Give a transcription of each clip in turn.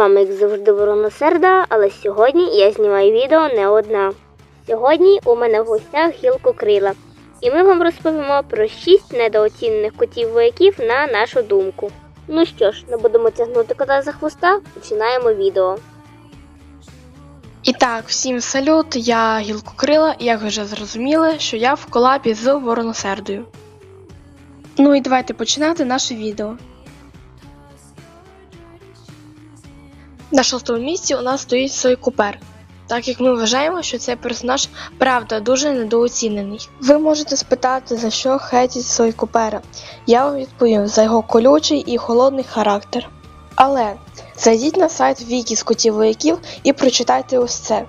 вами, як завжди, Ворона Серда, але сьогодні я знімаю відео не одна. Сьогодні у мене в гостях гілкокрила, і ми вам розповімо про 6 недооцінених котів вояків на нашу думку. Ну що ж, не будемо тягнути кота за хвоста, починаємо відео. І так, всім салют, я Гілкокрила, і як ви вже зрозуміли, що я в колабі з Вороносердою. Ну і давайте починати наше відео. На шостому місці у нас стоїть Сой Купер, так як ми вважаємо, що цей персонаж правда дуже недооцінений. Ви можете спитати, за що хейтять Сой Купера. Я вам відповім за його колючий і холодний характер. Але зайдіть на сайт Вікі з котів вояків і прочитайте ось це.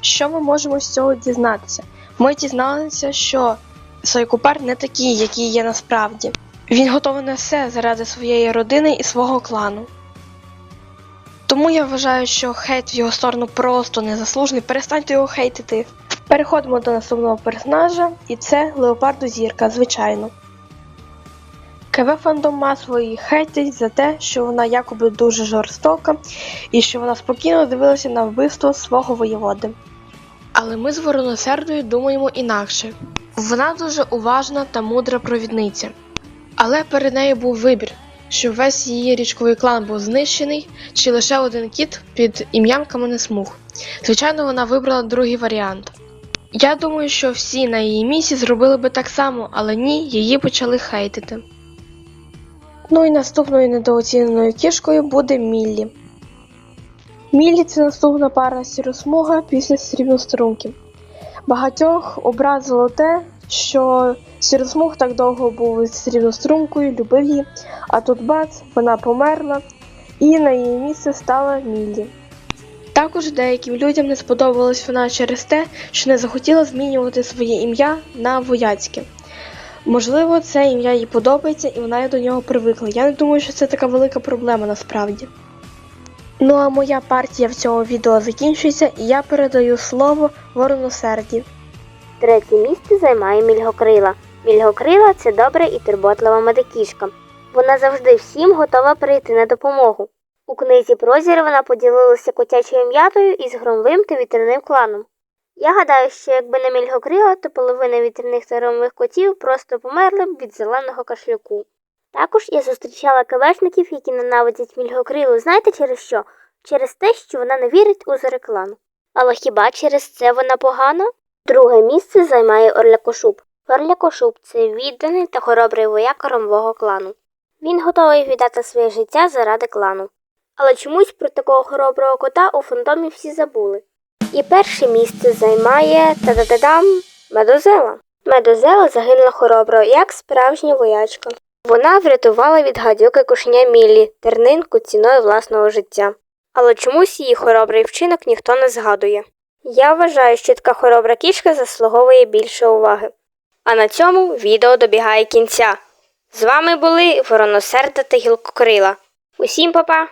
Що ми можемо з цього дізнатися? Ми дізналися, що Сойкупер не такий, який є насправді. Він готовий на все заради своєї родини і свого клану. Тому я вважаю, що хейт в його сторону просто незаслужений. Перестаньте його хейтити. Переходимо до наступного персонажа, і це Леопарду Зірка, звичайно. КВ фандом масово її хейтить за те, що вона якоби дуже жорстока і що вона спокійно дивилася на вбивство свого воєводи. Але ми з Вороносердою думаємо інакше. Вона дуже уважна та мудра провідниця. Але перед нею був вибір, що весь її річковий клан був знищений, чи лише один кіт під ім'ям Каменесмуг. Звичайно, вона вибрала другий варіант. Я думаю, що всі на її місці зробили би так само, але ні, її почали хейтити. Ну і наступною недооціненою кішкою буде Міллі. Міллі це наступна пара сіросмуга після срібнострунки. Багатьох образило те, що сіросмуг так довго був з срібнострумкою, любив її, а тут бац, вона померла, і на її місце стала Міллі. Також деяким людям не сподобалась вона через те, що не захотіла змінювати своє ім'я на вояцьке. Можливо, це ім'я їй подобається і вона до нього привикла. Я не думаю, що це така велика проблема насправді. Ну а моя партія в цьому відео закінчується, і я передаю слово вороносерді. Третє місце займає мільгокрила. Мільгокрила це добра і турботлива медикішка. Вона завжди всім готова прийти на допомогу. У книзі Прозір вона поділилася котячою м'ятою із громовим та вітряним кланом. Я гадаю, що якби не мільгокрила, то половина вітряних та громових котів просто померли б від зеленого кашлюку. Також я зустрічала кавешників, які ненавидять мільгокрилу, знаєте через що? Через те, що вона не вірить у зареклану. Але хіба через це вона погана? Друге місце займає Орлякошуб. Орлякошуб це відданий та хоробрий вояк ромового клану. Він готовий віддати своє життя заради клану. Але чомусь про такого хороброго кота у фантомі всі забули. І перше місце займає та-да-да-дам Медозела. Медозела загинула хоробро, як справжня воячка. Вона врятувала від гадюки кошеня Міллі, тернинку ціною власного життя. Але чомусь її хоробрий вчинок ніхто не згадує. Я вважаю, що така хоробра кішка заслуговує більше уваги. А на цьому відео добігає кінця. З вами були Вороносерда та Гілкокрила. Усім па-па!